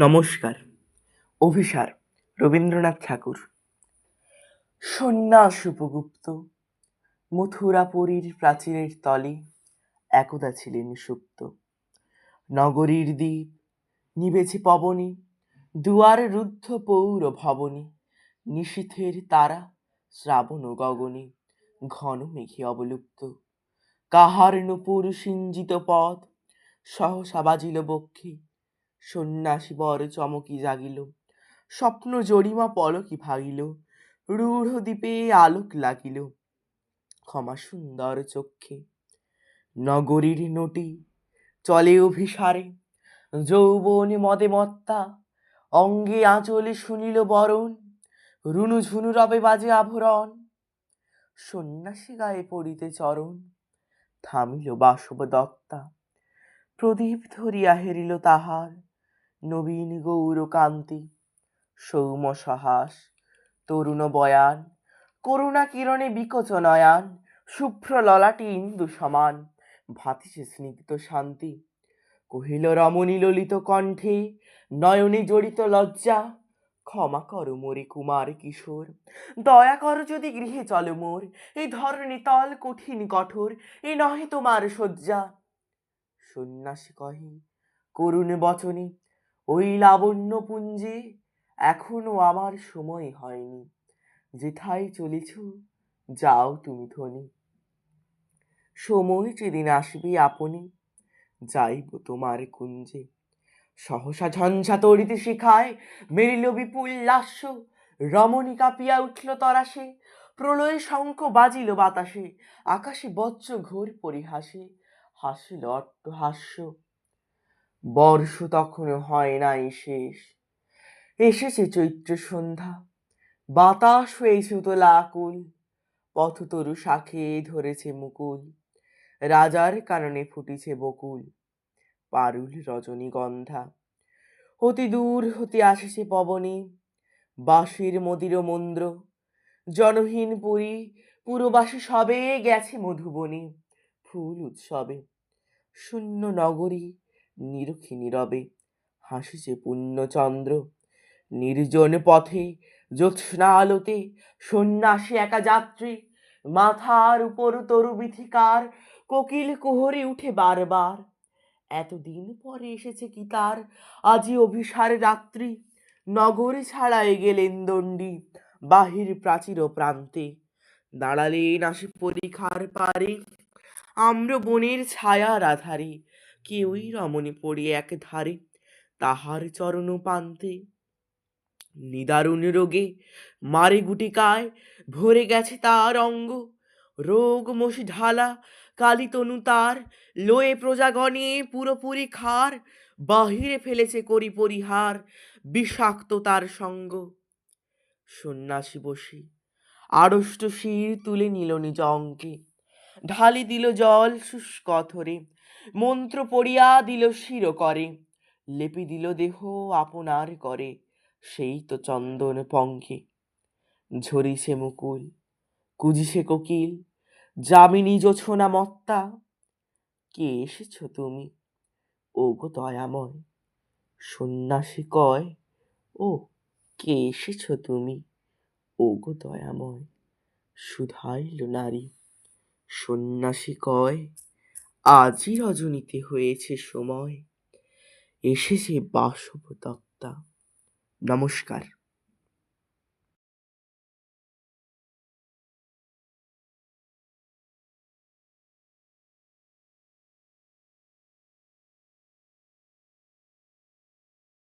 নমস্কার। অভিসার রবীন্দ্রনাথ ঠাকুর। সন্ন্যাস উপগুপ্ত, মথুরাপুরীর প্রাচীরের তলে একদা ছিলেন সুপ্ত। নগরীর দ্বীপ, নিবেছে পবনে, দুয়ার রুদ্ধ পৌর ভবনে, নিশীথের তারা শ্রাবণ গগনে ঘন মেঘে অবলুপ্ত। কাহার নুপুর সিঞ্জিত পথ, সহসা বাজিল বক্ষে সন্ন্যাসী বর চমকি জাগিল। স্বপ্ন জরিমা পলকি ভাগিল। রূঢ় দ্বীপে আলোক লাগিল। ক্ষমা সুন্দর চক্ষে। নগরীর নটি। চলে অভিসারে। যৌবন মদে মত্তা। অঙ্গে আঁচলে শুনিল বরণ। রুনু ঝুনু রবে বাজে আভরণ। সন্ন্যাসী গায়ে পড়িতে চরণ। থামিল বাসব দত্তা প্রদীপ ধরিয়া হেরিল তাহার। নবীন গৌর কান্তি সৌম সহাস, তরুণ বয়ান, করুণা কিরণে বিকচ নয়ান, শুভ্র ললাটি ইন্দু সমান, ভাতিছে স্নিগ্ধ শান্তি। কহিল, রমণী ললিত কণ্ঠে নয়নে জড়িত লজ্জা, ক্ষমা করো মোরে কুমার কিশোর, দয়া করো যদি গৃহে চলো মোর এই ধরণী তল কঠিন কঠোর, এ নহে তোমার শয্যা। সন্ন্যাসী কহে, করুণ বচনে ওই লাবণ্য পুঞ্জে এখনও আমার সময় হয়নি। যেথায় চলেছ, যাও তুমি ধনী। সময় যেদিন আসবে আপনি, যাইব তোমার কুঞ্জে। সহসা ঝঞ্ঝা তরিতে শিখায় মেরিল বিপুল লাস্য। রমণী কাঁপিয়া উঠল তরাসে, প্রলয়ে শঙ্খ বাজিল বাতাসে। আকাশে বজ্র ঘোর পরিহাসে, হাসিল অট্টহাস্য। বর্ষ তখনও হয় নাই শেষ। এসেছে চৈত্র সন্ধ্যা। বাতাস হয়েছে তোলা আকুল। পথতরু শাখে ধরেছে মুকুল। রাজার কারণে ফুটিছে বকুল। পারুল রজনীগন্ধা অতি দূর হতে আসেছে পবনে। বাঁশির মদির মন্দ্র। জনহীন পুরী, পুরবাসী সবে গেছে মধুবনে। ফুল উৎসবে। শূন্য নগরী। নিরখী নীরবে। হাসিছে পুণ্যচন্দ্র নির্জন পথে জ্যোৎস্না আলোতে সন্ন্যাসী একা যাত্রী। মাথার উপর তরু বিথিকার কোকিল কুহরে উঠে বারবার। এতদিন পরে এসেছে কি তার? আজি অভিসার রাত্রি। নগরে ছাড়াই গেলেন দণ্ডী বাহির প্রাচীর প্রান্তে। দাঁড়ালেন আসে পরীক্ষার পারে। আম্র বনের ছায়ার আধারে কেউই রমণী পড়ে এক ধারে তাহার চরণ পান্তে নিদারুণ রোগে মারে গুটিকায়, ভরে গেছে তার অঙ্গ। রোগ মশি ঢালা, কালী তনু তার। লোয়ে প্রজাগণে পুরোপুরি খার, বাহিরে ফেলেছে করি পরিহার, বিষাক্ত তার সঙ্গ। সন্ন্যাসী বসি, আড়ষ্ট শির তুলে নিল নিজ অঙ্কে ঢালি দিল জল শুষ্ক অথরে মন্ত্র পড়িয়া দিল শির করে লেপি দিল দেহ আপনার করে, সেই তো চন্দন পঙ্কে ঝরিছে মুকুল, কুজিছে কোকিল, যামিনী জোছনা মত্তা, কে এসেছ তুমি? ও গো দয়াময়, সন্ন্যাসী কয়, ও কে এসেছ তুমি? ও গো দয়াময়, শুধাইল নারী। সন্ন্যাসী কয় আজই রজনীতে হয়েছে সময় এসেছে বাসব নমস্কার।